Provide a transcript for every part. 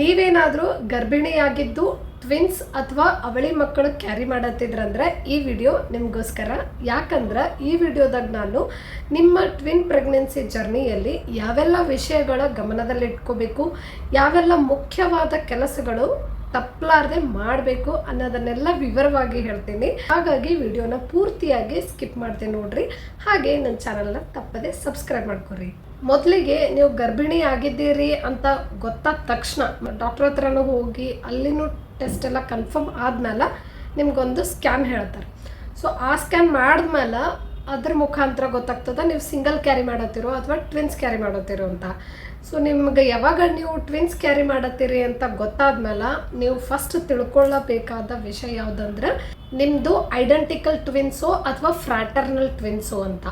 ನೀವೇನಾದರೂ ಗರ್ಭಿಣಿಯಾಗಿದ್ದು ಟ್ವಿನ್ಸ್ ಅಥವಾ ಅವಳಿ ಮಕ್ಕಳು ಕ್ಯಾರಿ ಮಾಡತ್ತಿದ್ರಂದ್ರೆ ಈ ವಿಡಿಯೋ ನಿಮಗೋಸ್ಕರ. ಯಾಕಂದ್ರೆ ಈ ವಿಡಿಯೋದಾಗ ನಾನು ನಿಮ್ಮ ಟ್ವಿನ್ ಪ್ರೆಗ್ನೆನ್ಸಿ ಜರ್ನಿಯಲ್ಲಿ ಯಾವೆಲ್ಲ ವಿಷಯಗಳ ಗಮನದಲ್ಲಿಟ್ಕೋಬೇಕು, ಯಾವೆಲ್ಲ ಮುಖ್ಯವಾದ ಕೆಲಸಗಳು ತಪ್ಪಲಾರ್ದೆ ಮಾಡಬೇಕು ಅನ್ನೋದನ್ನೆಲ್ಲ ವಿವರವಾಗಿ ಹೇಳ್ತೀನಿ. ಹಾಗಾಗಿ ವಿಡಿಯೋನ ಪೂರ್ತಿಯಾಗಿ ಸ್ಕಿಪ್ ಮಾಡ್ತೀನಿ ನೋಡ್ರಿ. ಹಾಗೆ ನನ್ನ ಚಾನಲ್ನ ತಪ್ಪದೆ ಸಬ್ಸ್ಕ್ರೈಬ್ ಮಾಡ್ಕೊರಿ. ಮೊದಲಿಗೆ ನೀವು ಗರ್ಭಿಣಿ ಆಗಿದ್ದೀರಿ ಅಂತ ಗೊತ್ತಾದ ತಕ್ಷಣ ಡಾಕ್ಟರ್ ಹತ್ರನೂ ಹೋಗಿ ಅಲ್ಲಿನೂ ಟೆಸ್ಟ್ ಎಲ್ಲ ಕನ್ಫರ್ಮ್ ಆದ್ಮೇಲೆ ನಿಮಗೊಂದು ಸ್ಕ್ಯಾನ್ ಹೇಳ್ತಾರೆ. ಸೊ ಆ ಸ್ಕ್ಯಾನ್ ಮಾಡಿದ್ಮೇಲೆ ಅದ್ರ ಮುಖಾಂತರ ಗೊತ್ತಾಗ್ತದೆ ನೀವು ಸಿಂಗಲ್ ಕ್ಯಾರಿ ಮಾಡತ್ತೀರೋ ಅಥವಾ ಟ್ವಿನ್ಸ್ ಕ್ಯಾರಿ ಮಾಡತ್ತೀರೋ ಅಂತ. ಸೊ ನಿಮ್ಗೆ ಯಾವಾಗ ನೀವು ಟ್ವಿನ್ಸ್ ಕ್ಯಾರಿ ಮಾಡತ್ತೀರಿ ಅಂತ ಗೊತ್ತಾದ್ಮೇಲೆ ನೀವು ಫಸ್ಟ್ ತಿಳ್ಕೊಳ್ಳಬೇಕಾದ ವಿಷಯ ಯಾವುದಂದ್ರೆ ನಿಮ್ಮದು ಐಡೆಂಟಿಕಲ್ ಟ್ವಿನ್ಸೋ ಅಥವಾ ಫ್ರಾಟರ್ನಲ್ ಟ್ವಿನ್ಸು ಅಂತ.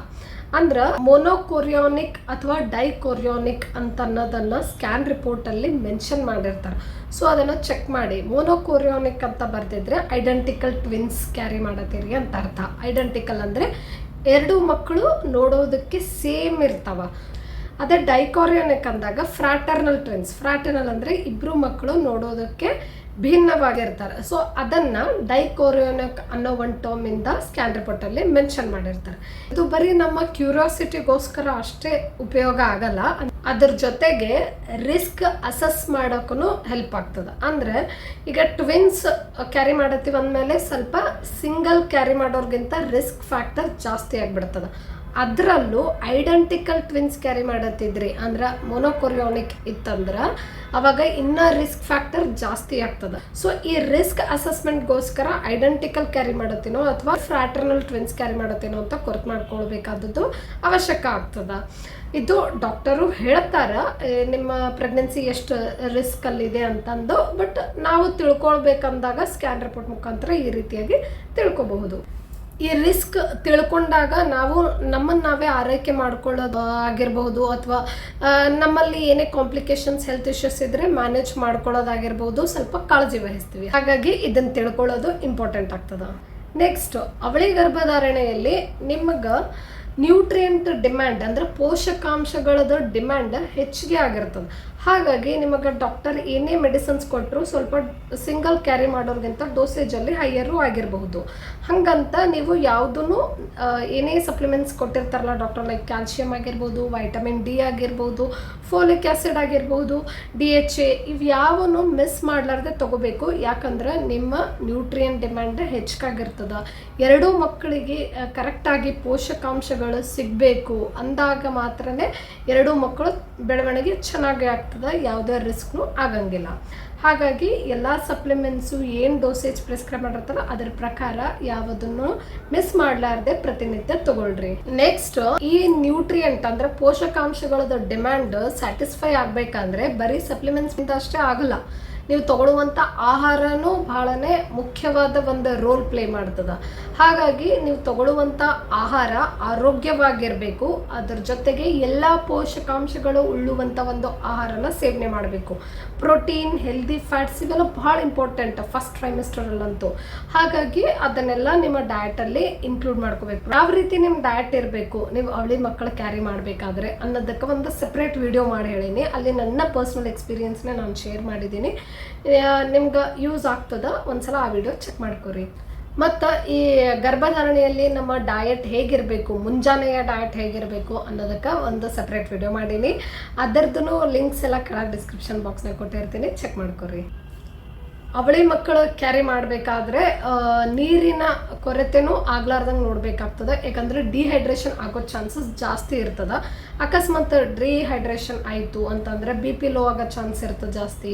ಅಂದ್ರೆ ಮೊನೋಕೊರಿಯೋನಿಕ್ ಅಥವಾ ಡೈಕೊರಿಯೋನಿಕ್ ಅಂತ ಅನ್ನೋದನ್ನ ಸ್ಕ್ಯಾನ್ ರಿಪೋರ್ಟಲ್ಲಿ ಮೆನ್ಷನ್ ಮಾಡಿರ್ತಾರೆ. ಸೊ ಅದನ್ನು ಚೆಕ್ ಮಾಡಿ. ಮೊನೋಕೊರಿಯೋನಿಕ್ ಅಂತ ಬರ್ದಿದ್ರೆ ಐಡೆಂಟಿಕಲ್ ಟ್ವಿನ್ಸ್ ಕ್ಯಾರಿ ಮಾಡತ್ತೀರಿ ಅಂತ ಅರ್ಥ. ಐಡೆಂಟಿಕಲ್ ಅಂದರೆ ಎರಡು ಮಕ್ಕಳು ನೋಡೋದಕ್ಕೆ ಸೇಮ್ ಇರ್ತಾವ. ಅದೇ ಡೈಕೋರಿಯೋನಿಕ್ ಅಂದಾಗ ಫ್ರಾಟರ್ನಲ್ ಟ್ವಿನ್ಸ್ ಫ್ರಾಟರ್ನಲ್ ಅಂದರೆ ಇಬ್ಬರು ಮಕ್ಕಳು ನೋಡೋದಕ್ಕೆ ಭಿನ್ನವಾಗಿರ್ತಾರೆ. ಸೊ ಅದನ್ನು ಡೈಕೋರಿಯೋನಿಕ್ ಅನ್ನೋ ಒಂದು ಟರ್ಮಿಂದ ಸ್ಕ್ಯಾನ್ ರಿಪೋರ್ಟಲ್ಲಿ ಮೆನ್ಷನ್ ಮಾಡಿರ್ತಾರೆ. ಇದು ಬರೀ ನಮ್ಮ ಕ್ಯೂರಿಯಾಸಿಟಿಗೋಸ್ಕರ ಅಷ್ಟೇ ಉಪಯೋಗ ಆಗಲ್ಲ. ಅದ್ರ ಜೊತೆಗೆ ರಿಸ್ಕ್ ಅಸೆಸ್ ಮಾಡೋಕ್ಕೂ ಹೆಲ್ಪ್ ಆಗ್ತದೆ. ಅಂದ್ರೆ, ಈಗ ಟ್ವಿನ್ಸ್ ಕ್ಯಾರಿ ಮಾಡತ್ತೀವಿ ಅಂದಮೇಲೆ ಸ್ವಲ್ಪ ಸಿಂಗಲ್ ಕ್ಯಾರಿ ಮಾಡೋರ್ಗಿಂತ ರಿಸ್ಕ್ ಫ್ಯಾಕ್ಟರ್ ಜಾಸ್ತಿ ಆಗಿಬಿಡ್ತದೆ. ಅದರಲ್ಲೂ ಐಡೆಂಟಿಕಲ್ ಟ್ವಿನ್ಸ್ ಕ್ಯಾರಿ ಮಾಡತ್ತಿದ್ರಿ. ಅಂದ್ರೆ ಮೊನೋಕೊರಿಯೋನಿಕ್ ಇತ್ತಂದ್ರೆ ಅವಾಗ ಇನ್ನೂ ರಿಸ್ಕ್ ಫ್ಯಾಕ್ಟರ್ ಜಾಸ್ತಿ ಆಗ್ತದೆ. ಸೊ ಈ ರಿಸ್ಕ್ ಅಸೆಸ್ಮೆಂಟ್ಗೋಸ್ಕರ ಐಡೆಂಟಿಕಲ್ ಕ್ಯಾರಿ ಮಾಡತ್ತೇನೋ ಅಥವಾ ಫ್ರಾಟರ್ನಲ್ ಟ್ವಿನ್ಸ್ ಕ್ಯಾರಿ ಮಾಡತ್ತೇನೋ ಅಂತ ಕೊರತು ಮಾಡ್ಕೊಳ್ಬೇಕಾದದ್ದು ಅವಶ್ಯಕ ಆಗ್ತದ. ಇದು ಡಾಕ್ಟರು ಹೇಳ್ತಾರ ನಿಮ್ಮ ಪ್ರೆಗ್ನೆನ್ಸಿ ಎಷ್ಟು ರಿಸ್ಕ್ ಅಲ್ಲಿದೆ? ಅಂತಂದು ಬಟ್ ನಾವು ತಿಳ್ಕೊಳ್ಬೇಕಂದಾಗ ಸ್ಕ್ಯಾನ್ ರಿಪೋರ್ಟ್ ಮುಖಾಂತರ ಈ ರೀತಿಯಾಗಿ ತಿಳ್ಕೊಬಹುದು. ಈ ರಿಸ್ಕ್ ತಿಳ್ಕೊಂಡಾಗ ನಾವು ನಮ್ಮನ್ನು ನಾವೇ ಆರೈಕೆ ಮಾಡ್ಕೊಳ್ಳೋದು ಆಗಿರ್ಬೋದು ಅಥವಾ ನಮ್ಮಲ್ಲಿ ಏನೇ ಕಾಂಪ್ಲಿಕೇಶನ್ಸ್ ಹೆಲ್ತ್ ಇಶ್ಯೂಸ್ ಇದ್ರೆ ಮ್ಯಾನೇಜ್ ಮಾಡ್ಕೊಳ್ಳೋದಾಗಿರ್ಬೋದು, ಸ್ವಲ್ಪ ಕಾಳಜಿ ವಹಿಸ್ತೀವಿ. ಹಾಗಾಗಿ ಇದನ್ನು ತಿಳ್ಕೊಳ್ಳೋದು ಇಂಪಾರ್ಟೆಂಟ್ ಆಗ್ತದ. ನೆಕ್ಸ್ಟ್ ಅವಳಿ ಗರ್ಭಧಾರಣೆಯಲ್ಲಿ ನಿಮಗೆ ನ್ಯೂಟ್ರಿಯೆಂಟ್ ಡಿಮ್ಯಾಂಡ್ ಅಂದ್ರೆ ಪೋಷಕಾಂಶಗಳದ ಡಿಮ್ಯಾಂಡ್ ಹೆಚ್ಚಿಗೆ ಆಗಿರ್ತದೆ. ಹಾಗಾಗಿ ನಿಮಗೆ ಡಾಕ್ಟರ್ ಏನೇ ಮೆಡಿಸಿನ್ಸ್ ಕೊಟ್ಟರು ಸ್ವಲ್ಪ ಸಿಂಗಲ್ ಕ್ಯಾರಿ ಮಾಡೋರ್ಗಿಂತ ಡೋಸೇಜಲ್ಲಿ ಹೈಯರು ಆಗಿರಬಹುದು. ಹಾಗಂತ ನೀವು ಯಾವುದೂ ಏನೇ ಸಪ್ಲಿಮೆಂಟ್ಸ್ ಕೊಟ್ಟಿರ್ತಾರಲ್ಲ ಡಾಕ್ಟರ್ ಲೈಕ್ ಕ್ಯಾಲ್ಸಿಯಂ ಆಗಿರ್ಬೋದು, ವೈಟಮಿನ್ ಡಿ ಆಗಿರ್ಬೋದು, ಫೋಲಿಕ್ ಆ್ಯಸಿಡ್ ಆಗಿರ್ಬೋದು, ಡಿ ಎಚ್ ಎ, ಇವು ಮಿಸ್ ಮಾಡಲಾರ್ದೆ ತಗೋಬೇಕು. ಯಾಕಂದ್ರೆ ನಿಮ್ಮ ನ್ಯೂಟ್ರಿಯನ್ ಡಿಮ್ಯಾಂಡ್ ಹೆಚ್ಚಾಗಿರ್ತದೆ ಎರಡೂ ಮಕ್ಕಳಿಗೆ ಕರೆಕ್ಟಾಗಿ ಪೋಷಕಾಂಶಗಳು ಸಿಗಬೇಕು ಅಂದಾಗ ಮಾತ್ರನೇ ಎರಡೂ ಮಕ್ಕಳು ಬೆಳವಣಿಗೆ ಚೆನ್ನಾಗಿ ಆಗ್ತದೆ. ಯಾವುದೇ ರಿಸ್ಕ್ನು ಆಗಂಗಿಲ್ಲ. ಹಾಗಾಗಿ ಎಲ್ಲ ಸಪ್ಲಿಮೆಂಟ್ಸು ಏನು ಡೋಸೇಜ್ ಪ್ರಿಸ್ಕ್ರೈಬ್ ಮಾಡಿರ್ತಾರೋ ಅದ್ರ ಪ್ರಕಾರ ಯಾವುದನ್ನು ಮಿಸ್ ಮಾಡಲಾರ್ದೆ ಪ್ರತಿನಿತ್ಯ ತಗೊಳ್ರಿ. ನೆಕ್ಸ್ಟ್ ಈ ನ್ಯೂಟ್ರಿಯೆಂಟ್ ಅಂದ್ರೆ ಪೋಷಕಾಂಶಗಳದ ಡಿಮ್ಯಾಂಡ್ ಸ್ಯಾಟಿಸ್ಫೈ ಆಗ್ಬೇಕಂದ್ರೆ ಬರೀ ಸಪ್ಲಿಮೆಂಟ್ಸ್ ಅಷ್ಟೇ ಆಗಲ್ಲ. ನೀವು ತಗೊಳ್ಳುವಂಥ ಆಹಾರನೂ ಬಹಳನೇ ಮುಖ್ಯವಾದ ಒಂದು ರೋಲ್ ಪ್ಲೇ ಮಾಡ್ತದೆ. ಹಾಗಾಗಿ ನೀವು ತಗೊಳ್ಳುವಂಥ ಆಹಾರ ಆರೋಗ್ಯವಾಗಿರಬೇಕು. ಅದರ ಜೊತೆಗೆ ಎಲ್ಲ ಪೋಷಕಾಂಶಗಳು ಉಳ್ಳುವಂಥ ಒಂದು ಆಹಾರನ ಸೇವನೆ ಮಾಡಬೇಕು. ಪ್ರೋಟೀನ್ ಹೆಲ್ದಿ ಫ್ಯಾಟ್ಸ್ ಇವೆಲ್ಲ ಭಾಳ ಇಂಪಾರ್ಟೆಂಟ್ ಫಸ್ಟ್ ಟ್ರೈಮಿಸ್ಟರಲ್ಲಂತೂ ಹಾಗಾಗಿ ಅದನ್ನೆಲ್ಲ ನಿಮ್ಮ ಡಯಟಲ್ಲಿ ಇನ್ಕ್ಲೂಡ್ ಮಾಡ್ಕೋಬೇಕು. ಯಾವ ರೀತಿ ನಿಮ್ಮ ಡಯಟ್ ಇರಬೇಕು, ನೀವು ಅವಳಿ ಮಕ್ಕಳು ಕ್ಯಾರಿ ಮಾಡಬೇಕಾದ್ರೆ ಅನ್ನೋದಕ್ಕೆ ಒಂದು ಸಪ್ರೇಟ್ ವಿಡಿಯೋ ಮಾಡಿ ಹೇಳೀನಿ. ಅಲ್ಲಿ ನನ್ನ ಪರ್ಸ್ನಲ್ ಎಕ್ಸ್ಪೀರಿಯನ್ಸ್ನ ನಾನು ಶೇರ್ ಮಾಡಿದ್ದೀನಿ ನಿಮ್ಗೆ ಯೂಸ್ ಆಗ್ತದ? ಒಂದ್ಸಲ ಆ ವಿಡಿಯೋ ಚೆಕ್ ಮಾಡ್ಕೊರಿ. ಮತ್ತು ಈ ಗರ್ಭಧಾರಣೆಯಲ್ಲಿ ನಮ್ಮ ಡಯಟ್ ಹೇಗಿರಬೇಕು, ಮುಂಜಾನೆಯ ಡಯಟ್ ಹೇಗಿರಬೇಕು ಅನ್ನೋದಕ್ಕೆ ಒಂದು ಸಪ್ರೇಟ್ ವಿಡಿಯೋ ಮಾಡೀನಿ. ಅದರದ್ದು ಲಿಂಕ್ಸ್ ಎಲ್ಲ ಕೆಳಗೆ ಡಿಸ್ಕ್ರಿಪ್ಷನ್ ಬಾಕ್ಸ್ನಾಗ ಕೊಟ್ಟಿರ್ತೀನಿ ಚೆಕ್ ಮಾಡ್ಕೊರಿ. ಅವಳಿ ಮಕ್ಕಳು ಕ್ಯಾರಿ ಮಾಡಬೇಕಾದ್ರೆ ನೀರಿನ ಕೊರತೆನೂ ಆಗ್ಲಾರ್ದಂಗೆ ನೋಡಬೇಕಾಗ್ತದೆ. ಯಾಕಂದರೆ ಡಿಹೈಡ್ರೇಷನ್ ಆಗೋ ಚಾನ್ಸಸ್ ಜಾಸ್ತಿ ಇರ್ತದೆ. ಅಕಸ್ಮಾತ್ ಡಿಹೈಡ್ರೇಷನ್ ಆಯಿತು ಅಂತಂದರೆ ಬಿ ಪಿ ಲೋ ಆಗೋ ಚಾನ್ಸ್ ಇರ್ತದೆ ಜಾಸ್ತಿ.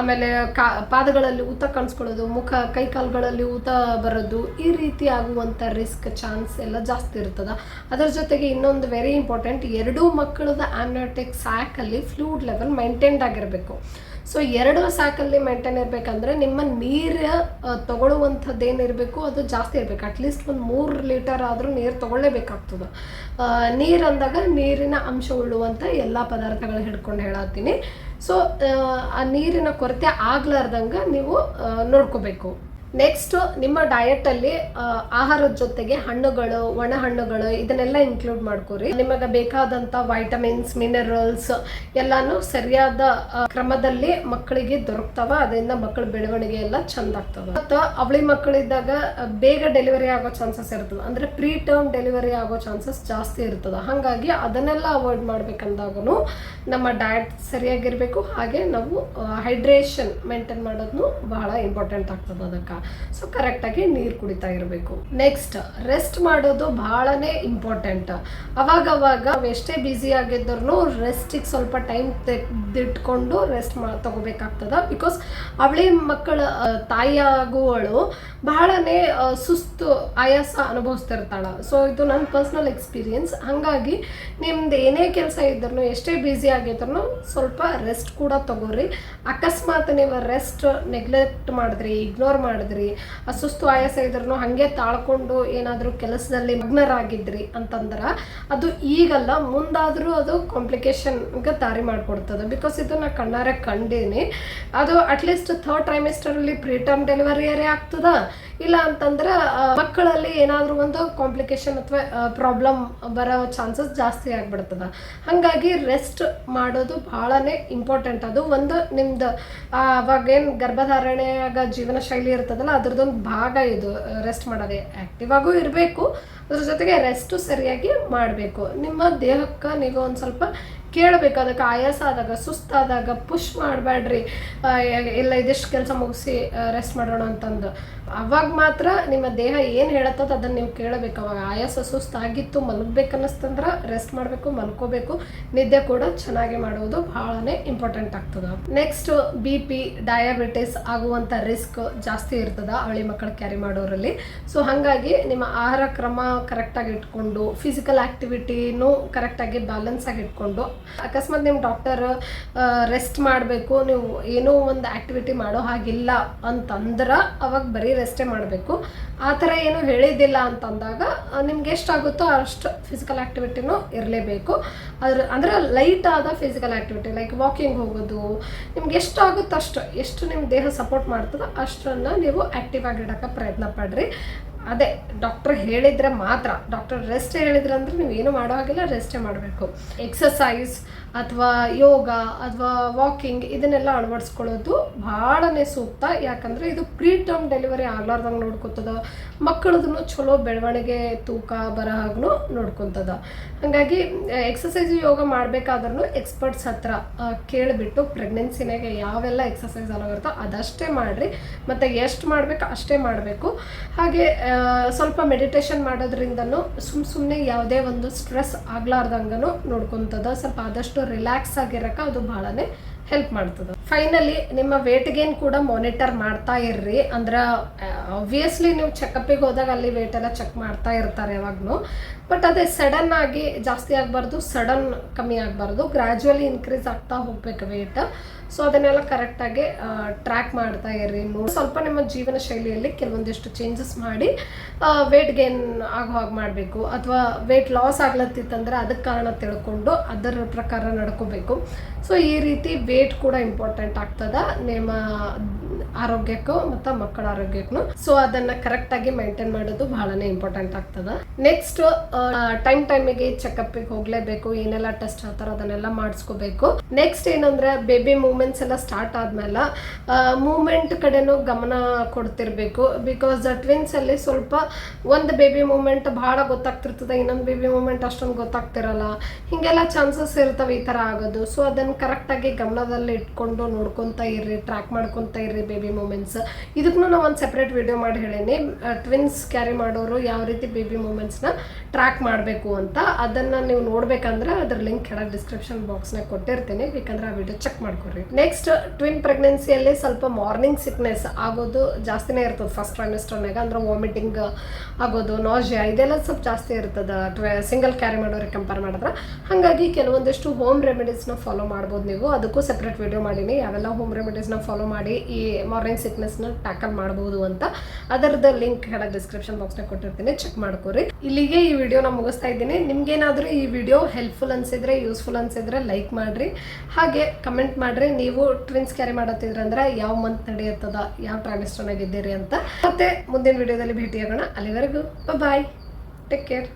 ಆಮೇಲೆ ಕಾ, ಪಾದಗಳಲ್ಲಿ ಊತ ಕಾಣಿಸ್ಕೊಳ್ಳೋದು, ಮುಖ ಕೈ ಕಾಲುಗಳಲ್ಲಿ ಊತ ಬರೋದು, ಈ ರೀತಿ ಆಗುವಂಥ ರಿಸ್ಕ್ ಚಾನ್ಸ್ ಎಲ್ಲ ಜಾಸ್ತಿ ಇರ್ತದ. ಅದರ ಜೊತೆಗೆ ಇನ್ನೊಂದು ವೆರಿ ಇಂಪಾರ್ಟೆಂಟ್ ಎರಡೂ ಮಕ್ಕಳದ ಆಮ್ಯೋಟಿಕ್ ಸ್ಯಾಕಲ್ಲಿ ಫ್ಲೂಡ್ ಲೆವೆಲ್ ಮೈಂಟೈನ್ಡ್ ಆಗಿರಬೇಕು. ಸೊ ಎರಡು ಸಾಕಲ್ಲಿ ಮೇಂಟೈನ್ ಇರಬೇಕಂದ್ರೆ ನಿಮ್ಮ ನೀರು ತಗೊಳ್ಳುವಂಥದ್ದು ಏನಿರಬೇಕು ಅದು ಜಾಸ್ತಿ ಇರಬೇಕು. ಅಟ್ಲೀಸ್ಟ್ ಒಂದು ಮೂರು ಲೀಟರ್ ಆದರೂ ನೀರು ತೊಗೊಳ್ಳೇಬೇಕಾಗ್ತದೆ. ನೀರು ಅಂದಾಗ ನೀರಿನ ಅಂಶ ಉಳ್ಳುವಂಥ ಎಲ್ಲ ಪದಾರ್ಥಗಳು ಹಿಡ್ಕೊಂಡು ಹೇಳತ್ತೀನಿ. ಸೊ ಆ ನೀರಿನ ಕೊರತೆ ಆಗ್ಲಾರ್ದಂಗೆ ನೀವು ನೋಡ್ಕೋಬೇಕು. ನೆಕ್ಸ್ಟ್ ನಿಮ್ಮ ಡಯಟಲ್ಲಿ ಆಹಾರದ ಜೊತೆಗೆ ಹಣ್ಣುಗಳು ಒಣ ಹಣ್ಣುಗಳು ಇದನ್ನೆಲ್ಲ ಇನ್ಕ್ಲೂಡ್ ಮಾಡ್ಕೋರಿ. ನಿಮಗೆ ಬೇಕಾದಂಥ ವೈಟಮಿನ್ಸ್ ಮಿನರಲ್ಸ್ ಎಲ್ಲಾನು ಸರಿಯಾದ ಕ್ರಮದಲ್ಲಿ ಮಕ್ಕಳಿಗೆ ದೊರಕ್ತಾವ. ಅದರಿಂದ ಮಕ್ಕಳ ಬೆಳವಣಿಗೆ ಎಲ್ಲ ಚಂದ ಆಗ್ತದ. ಮತ್ತು ಅವಳಿ ಮಕ್ಕಳಿದ್ದಾಗ ಬೇಗ ಡೆಲಿವರಿ ಆಗೋ ಚಾನ್ಸಸ್ ಇರ್ತದೆ. ಅಂದ್ರೆ ಪ್ರೀ ಟರ್ಮ್ ಡೆಲಿವರಿ ಆಗೋ ಚಾನ್ಸಸ್ ಜಾಸ್ತಿ ಇರ್ತದೆ. ಹಾಗಾಗಿ ಅದನ್ನೆಲ್ಲ ಅವಾಯ್ಡ್ ಮಾಡ್ಬೇಕಂದಾಗೂ ನಮ್ಮ ಡಯಟ್ ಸರಿಯಾಗಿರ್ಬೇಕು. ಹಾಗೆ ನಾವು ಹೈಡ್ರೇಷನ್ ಮೇಂಟೈನ್ ಮಾಡೋದು ಬಹಳ ಇಂಪಾರ್ಟೆಂಟ್ ಆಗ್ತದೆ ಅದಕ್ಕೆ. ಸೊ ಕರೆಕ್ಟಾಗಿ ನೀರು ಕುಡಿತಾ ಇರಬೇಕು. ನೆಕ್ಸ್ಟ್ ರೆಸ್ಟ್ ಮಾಡೋದು ಬಹಳನೇ ಇಂಪಾರ್ಟೆಂಟ್ ಅವಾಗ ಅವಾಗ ಎಷ್ಟೇ ಬ್ಯುಸಿ ಆಗಿದ್ರು ರೆಸ್ಟಿಗೆ ಸ್ವಲ್ಪ ಟೈಮ್ ತೆಗೆದಿಟ್ಕೊಂಡು ರೆಸ್ಟ್ ಮಾ, ತಗೋಬೇಕಾಗ್ತದ. ಬಿಕಾಸ್ ಅವಳಿ ಮಕ್ಕಳ ತಾಯಿಯಾಗುವಳು ಬಹಳನೇ ಸುಸ್ತು ಆಯಾಸ ಅನುಭವಿಸ್ತಿರ್ತಾಳ. ಸೊ ಇದು ನನ್ನ ಪರ್ಸ್ನಲ್ ಎಕ್ಸ್ಪೀರಿಯನ್ಸ್ ಹಾಗಾಗಿ ನಿಮ್ದು ಏನೇ ಕೆಲಸ ಇದ್ರೂ ಎಷ್ಟೇ ಬ್ಯುಸಿ ಆಗಿದ್ರು ಸ್ವಲ್ಪ ರೆಸ್ಟ್ ಕೂಡ ತಗೋರಿ. ಅಕಸ್ಮಾತ್ ನೀವು ರೆಸ್ಟ್ ನೆಗ್ಲೆಕ್ಟ್ ಮಾಡಿದ್ರಿ ಇಗ್ನೋರ್ ಮಾಡಿದ್ರಿ ಆ ಸುಸ್ತು ಆಯಾಸ ಇದ್ರೂ ಹಂಗೆ ತಾಳ್ಕೊಂಡು ಏನಾದ್ರೂ ಕೆಲಸದಲ್ಲಿ ಮಗ್ನರಾಗಿದ್ರಿ ಅಂತಂದ್ರ ಅದು ಈಗಲ್ಲ, ಮುಂದಾದರೂ ಅದು ಕಾಂಪ್ಲಿಕೇಶನ್ಗೆ ದಾರಿ ಮಾಡಿಕೊಡ್ತದೆ. ಬಿಕಾಸ್ ಇದು ನಾ ಕಣ್ಣಾರೆ ಕಂಡೇನಿ. ಅದು ಅಟ್ಲೀಸ್ಟ್ ಥರ್ಡ್ ಟ್ರೈಮಿಸ್ಟರಲ್ಲಿ ಪ್ರೀಟರ್ಮ್ ಡೆಲಿವರಿಯರೇ ಆಗ್ತದ? ಇಲ್ಲ ಅಂತಂದ್ರೆ ಮಕ್ಕಳಲ್ಲಿ ಏನಾದರೂ ಒಂದು ಕಾಂಪ್ಲಿಕೇಶನ್ ಅಥವಾ ಪ್ರಾಬ್ಲಮ್ ಬರೋ ಚಾನ್ಸಸ್ ಜಾಸ್ತಿ ಆಗ್ಬಿಡ್ತದ. ಹಾಗಾಗಿ ರೆಸ್ಟ್ ಮಾಡೋದು ಬಹಳನೇ ಇಂಪಾರ್ಟೆಂಟ್ ಅದು ಒಂದು ನಿಮ್ದು ಅವಾಗೇನು ಗರ್ಭಧಾರಣೆಯಾಗ ಜೀವನ ಶೈಲಿ ಇರ್ತದಲ್ಲ ಅದ್ರದ್ದೊಂದು ಭಾಗ ಇದು. ರೆಸ್ಟ್ ಮಾಡೋದೇ ಆ್ಯಕ್ಟಿವ್ ಆಗೂ ಇರಬೇಕು, ಅದ್ರ ಜೊತೆಗೆ ರೆಸ್ಟು ಸರಿಯಾಗಿ ಮಾಡಬೇಕು. ನಿಮ್ಮ ದೇಹಕ್ಕೆ ನೀವು ಒಂದು ಸ್ವಲ್ಪ ಕೇಳಬೇಕು ಅದಕ್ಕೆ ಆಯಾಸ ಆದಾಗ ಸುಸ್ತಾದಾಗ ಪುಷ್ ಮಾಡಬೇಡ್ರಿ ಇಲ್ಲ ಇದಿಷ್ಟು ಕೆಲಸ ಮುಗಿಸಿ ರೆಸ್ಟ್ ಮಾಡೋಣ ಅಂತಂದು. ಅವಾಗ ಮಾತ್ರ ನಿಮ್ಮ ದೇಹ ಏನು ಹೇಳತ್ತದ ಅದನ್ನು ನೀವು ಕೇಳಬೇಕು. ಅವಾಗ ಆಯಾಸ ಸುಸ್ತಾಗಿತ್ತು ಮಲಗಬೇಕನ್ನಿಸ್ತಂದ್ರೆ ರೆಸ್ಟ್ ಮಾಡಬೇಕು, ಮಲ್ಕೋಬೇಕು. ನಿದ್ದೆ ಕೂಡ ಚೆನ್ನಾಗಿ ಮಾಡುವುದು ಭಾಳನೇ ಇಂಪಾರ್ಟೆಂಟ್ ಆಗ್ತದೆ. ನೆಕ್ಸ್ಟ್ ಬಿ ಪಿ ಡಯಾಬಿಟಿಸ್ ಆಗುವಂಥ ರಿಸ್ಕ್ ಜಾಸ್ತಿ ಇರ್ತದ ಅವಳಿ ಮಕ್ಕಳು ಕ್ಯಾರಿ ಮಾಡೋರಲ್ಲಿ. ಸೊ ಹಾಗಾಗಿ ನಿಮ್ಮ ಆಹಾರ ಕ್ರಮ ಕರೆಕ್ಟಾಗಿ ಇಟ್ಕೊಂಡು ಫಿಸಿಕಲ್ ಆ್ಯಕ್ಟಿವಿಟಿನೂ ಕರೆಕ್ಟಾಗಿ ಬ್ಯಾಲೆನ್ಸ್ ಆಗಿ ಇಟ್ಕೊಂಡು ಅಕಸ್ಮಾತ್ ನಿಮ್ಮ ಡಾಕ್ಟರ್ ರೆಸ್ಟ್ ಮಾಡಬೇಕು, ನೀವು ಏನೋ ಒಂದು ಆ್ಯಕ್ಟಿವಿಟಿ ಮಾಡೋ ಹಾಗಿಲ್ಲ ಅಂತಂದ್ರೆ ಅವಾಗ ಬರೀ ರೆಸ್ಟೇ ಮಾಡಬೇಕು. ಆ ಥರ ಏನೂ ಹೇಳಿದ್ದಿಲ್ಲ ಅಂತಂದಾಗ ನಿಮ್ಗೆ ಎಷ್ಟಾಗುತ್ತೋ ಅಷ್ಟು ಫಿಸಿಕಲ್ ಆ್ಯಕ್ಟಿವಿಟಿನೂ ಇರಲೇಬೇಕು. ಅದ್ರ, ಅಂದರೆ ಲೈಟ್ ಆದ ಫಿಸಿಕಲ್ ಆ್ಯಕ್ಟಿವಿಟಿ ಲೈಕ್ ವಾಕಿಂಗ್ ಹೋಗೋದು, ನಿಮ್ಗೆ ಎಷ್ಟು ಆಗುತ್ತೋ ಅಷ್ಟು, ಎಷ್ಟು ನಿಮ್ಮ ದೇಹ ಸಪೋರ್ಟ್ ಮಾಡ್ತದೋ ಅಷ್ಟನ್ನು ನೀವು ಆ್ಯಕ್ಟಿವ್ ಆಗಿಡೋಕೆ ಪ್ರಯತ್ನ ಪಡ್ರಿ. ಅದೇ ಡಾಕ್ಟರ್ ಹೇಳಿದ್ರೆ ಮಾತ್ರ. ಡಾಕ್ಟರ್ ರೆಸ್ಟ್ ಹೇಳಿದ್ರೆ ಅಂದ್ರೆ ನೀವು ಏನು ಮಾಡೋ ಹಾಗಿಲ್ಲ ರೆಸ್ಟೇ ಮಾಡಬೇಕು. ಎಕ್ಸಸೈಸ್ ಅಥವಾ ಯೋಗ ಅಥವಾ ವಾಕಿಂಗ್ ಇದನ್ನೆಲ್ಲ ಅಳವಡಿಸ್ಕೊಳ್ಳೋದು ಭಾಳನೇ ಸೂಕ್ತ. ಯಾಕಂದರೆ ಇದು ಪ್ರೀ ಟರ್ಮ್ ಡೆಲಿವರಿ ಆಗ್ಲಾರ್ದಂಗೆ ನೋಡ್ಕೊತದ. ಮಕ್ಕಳದನ್ನು ಚಲೋ ಬೆಳವಣಿಗೆ ತೂಕ ಬರಹಾಗೂ ನೋಡ್ಕೊತದ. ಹಾಗಾಗಿ ಎಕ್ಸಸೈಸ್ ಯೋಗ ಮಾಡಬೇಕಾದ್ರೂ ಎಕ್ಸ್ಪರ್ಟ್ಸ್ ಹತ್ರ ಕೇಳಿಬಿಟ್ಟು ಪ್ರೆಗ್ನೆನ್ಸಿನಾಗೆ ಯಾವೆಲ್ಲ ಎಕ್ಸಸೈಸ್ ಬರ್ತೋ ಅದಷ್ಟೇ ಮಾಡಿರಿ. ಮತ್ತು ಎಷ್ಟು ಮಾಡಬೇಕು ಅಷ್ಟೇ ಮಾಡಬೇಕು. ಹಾಗೆ ಸ್ವಲ್ಪ ಮೆಡಿಟೇಷನ್ ಮಾಡೋದ್ರಿಂದನೂ ಸುಮ್ ಸುಮ್ಮನೆ ಯಾವುದೇ ಒಂದು ಸ್ಟ್ರೆಸ್ ಆಗ್ಲಾರ್ದಂಗನು ನೋಡ್ಕೊತದ. ಸ್ವಲ್ಪ ಆದಷ್ಟು ರಿಲ್ಯಾಕ್ಸ್ ಆಗಿರಕ್ಕೆ ಅದು ಭಾಳನೇ ಹೆಲ್ಪ್ ಮಾಡ್ತದೆ. ಫೈನಲಿ ನಿಮ್ಮ ವೇಟ್ ಗೇನ್ ಕೂಡ ಮಾನಿಟರ್ ಮಾಡ್ತಾ ಇರ್ರಿ. ಅಂದ್ರೆ ಆಬ್ವಿಯಸ್ಲಿ ನೀವು ಚೆಕಪ್ಪಿಗೆ ಹೋದಾಗ ಅಲ್ಲಿ ವೇಟ್ ಎಲ್ಲ ಚೆಕ್ ಮಾಡ್ತಾ ಇರ್ತಾರೆ ಯಾವಾಗಲೂ. ಬಟ್ ಅದೇ ಸಡನ್ ಆಗಿ ಜಾಸ್ತಿ ಆಗಬಾರ್ದು ಸಡನ್ ಕಮ್ಮಿ ಆಗಬಾರ್ದು ಗ್ರ್ಯಾಜುವಲಿ ಇನ್ಕ್ರೀಸ್ ಆಗ್ತಾ ಹೋಗ್ಬೇಕು ವೇಟ್ ಸೊ ಅದನ್ನೆಲ್ಲ ಕರೆಕ್ಟಾಗಿ ಟ್ರ್ಯಾಕ್ ಮಾಡ್ತಾ ಇರ್ರಿ. ಸ್ವಲ್ಪ ನಿಮ್ಮ ಜೀವನ ಶೈಲಿಯಲ್ಲಿ ಕೆಲವೊಂದಿಷ್ಟು ಚೇಂಜಸ್ ಮಾಡಿ ವೇಟ್ ಗೇನ್ ಆಗೋ ಹಾಗೆ ಮಾಡಬೇಕು. ಅಥವಾ ವೇಟ್ ಲಾಸ್ ಆಗ್ಲತ್ತಿತ್ತಂದ್ರೆ ಅದಕ್ಕೆ ಕಾರಣ ತಿಳ್ಕೊಂಡು ಅದರ ಪ್ರಕಾರ ನಡ್ಕೋಬೇಕು. ಸೊ ಈ ರೀತಿ ವೇಟ್ ಕೂಡ ಇಂಪಾರ್ಟೆಂಟ್ ಆಗ್ತದ. ನಿಮ್ಮ ಆರೋಗ್ಯಕ್ಕೂ ಮತ್ತ ಮಕ್ಕಳ ಆರೋಗ್ಯಕ್ಕೂ. ಸೊ ಅದನ್ನ ಕರೆಕ್ಟಾಗಿ ಮೇಂಟೈನ್ ಮಾಡೋದು ಬಹಳನೇ ಇಂಪಾರ್ಟೆಂಟ್ ಆಗ್ತದ. ನೆಕ್ಸ್ಟ್ ಟೈಮ್ ಟೈಮಿಗೆ ಚೆಕಪ್ಪಿಗೆ ಹೋಗ್ಲೇಬೇಕು, ಏನೆಲ್ಲ ಟೆಸ್ಟ್ ಆತರ ಅದನ್ನೆಲ್ಲ ಮಾಡಿಸ್ಕೋಬೇಕು. ನೆಕ್ಸ್ಟ್ ಏನಂದ್ರೆ ಬೇಬಿ ಮೂಮೆಂಟ್ಸ್ ಎಲ್ಲ ಸ್ಟಾರ್ಟ್ ಆದ್ಮೇಲೆ ಮೂಮೆಂಟ್ ಕಡೆನೂ ಗಮನ ಕೊಡ್ತಿರ್ಬೇಕು. ಬಿಕಾಸ್ ಟ್ವಿನ್ಸ್ ಅಲ್ಲಿ ಸ್ವಲ್ಪ ಒಂದು ಬೇಬಿ ಮೂಮೆಂಟ್ ಬಹಳ ಗೊತ್ತಾಗ್ತಿರ್ತದೆ, ಇನ್ನೊಂದು ಬೇಬಿ ಮೂಮೆಂಟ್ ಅಷ್ಟೊಂದು ಗೊತ್ತಾಗ್ತಿರಲ್ಲ. ಹಿಂಗೆಲ್ಲ ಚಾನ್ಸಸ್ ಇರ್ತವೆ ಈ ತರ ಆಗೋದು. ಸೊ ಅದನ್ನು ಕರೆಕ್ಟಾಗಿ ಗಮನದಲ್ಲಿ ಇಟ್ಕೊಂಡು ನೋಡ್ಕೊಂತ ಇರ್ರಿ ಟ್ರ್ಯಾಕ್ ಮಾಡ್ಕೊಂತ ಇರ್ರಿ ಬೇಬಿ ಮೂಮೆಂಟ್ಸ್ ಇದಕ್ಕೂ ನಾವು ಒಂದು ಸೆಪ್ರೇಟ್ ವಿಡಿಯೋ ಮಾಡಿ ಹೇಳೀನಿ. ಟ್ವಿನ್ಸ್ ಕ್ಯಾರಿ ಮಾಡೋರು ಯಾವ ರೀತಿ ಬೇಬಿ ಮೂಮೆಂಟ್ಸ್ನ ಟ್ರ್ಯಾಕ್ ಮಾಡಬೇಕು ಅಂತ ಅದನ್ನು ನೀವು ನೋಡಬೇಕಂದ್ರೆ ಅದ್ರ ಲಿಂಕ್ ಕೆಳಗೆ ಡಿಸ್ಕ್ರಿಪ್ಷನ್ ಬಾಕ್ಸ್ನಾಗ ಕೊಟ್ಟಿರ್ತೀನಿ. ಬೇಕಂದ್ರೆ ಆ ವಿಡಿಯೋ ಚೆಕ್ ಮಾಡ್ಕೊರಿ ನೆಕ್ಸ್ಟ್ ಟ್ವಿನ್ ಪ್ರೆಗ್ನೆನ್ಸಿಯಲ್ಲಿ ಸ್ವಲ್ಪ ಮಾರ್ನಿಂಗ್ ಸಿಕ್ನೆಸ್ ಆಗೋದು ಜಾಸ್ತಿನೇ ಇರ್ತದೆ. ಫಸ್ಟ್ ಟ್ರೈಮಿಸ್ಟರ್ನಾಗ ಅಂದ್ರೆ ವಾಮಿಟಿಂಗ್ ಆಗೋದು ನಾಜಿಯಾ ಇದೆಲ್ಲ ಸ್ವಲ್ಪ ಜಾಸ್ತಿ ಇರ್ತದೆ. ಸಿಂಗಲ್ ಕ್ಯಾರಿ ಮಾಡೋರಿಗೆ ಕಂಪೇರ್ ಮಾಡಿದ್ರೆ. ಹಾಗಾಗಿ ಕೆಲವೊಂದಿಷ್ಟು ಹೋಮ್ ರೆಮಿಡೀಸ್ನ ಫಾಲೋ ಮಾಡ್ಬೋದು ನೀವು. ಅದಕ್ಕೂ ಸೆಪ್ರೇಟ್ ವಿಡಿಯೋ ಮಾಡೀನಿ. ಯಾವೆಲ್ಲ ಹೋಮ್ ರೆಮಿಡೀಸ್ನ ಫಾಲೋ ಮಾಡಿ ಈ ಮಾರ್ನಿಂಗ್ ಸಿಕ್ನೆಸ್ನ ಟ್ಯಾಕಲ್ ಮಾಡಬಹುದು ಅಂತ ಅದರದ ಲಿಂಕ್ ಕೆಳಗೆ ಡಿಸ್ಕ್ರಿಪ್ಷನ್ ಬಾಕ್ಸ್ನ ಕೊಟ್ಟಿರ್ತೀನಿ, ಚೆಕ್ ಮಾಡ್ಕೊರಿ. ಇಲ್ಲಿಗೆ ಈ ವಿಡಿಯೋನ ಮುಗಿಸ್ತಾ ಇದ್ದೀನಿ. ನಿಮ್ಗೇನಾದರೂ ಈ ವಿಡಿಯೋ ಹೆಲ್ಪ್ಫುಲ್ ಅನ್ಸಿದ್ರೆ, ಯೂಸ್ಫುಲ್ ಅನ್ಸಿದ್ರೆ ಲೈಕ್ ಮಾಡಿರಿ. ಹಾಗೆ ಕಮೆಂಟ್ ಮಾಡಿರಿ. ನೀವು ಟ್ವಿನ್ಸ್ ಕ್ಯಾರಿ ಮಾಡತ್ತಿದ್ರಂದ್ರೆ ಯಾವ ಮಂತ್ ನಡೆಯುತ್ತದ, ಯಾವ ಟ್ರಾನ್ಸ್ಟೋನ್ ಆಗಿದ್ದೀರಿ ಅಂತ. ಮತ್ತೆ ಮುಂದಿನ ವಿಡಿಯೋದಲ್ಲಿ ಭೇಟಿಯಾಗೋಣ. ಅಲ್ಲಿವರೆಗೂ ಬಾಯ್ ಟೇಕ್ ಕೇರ್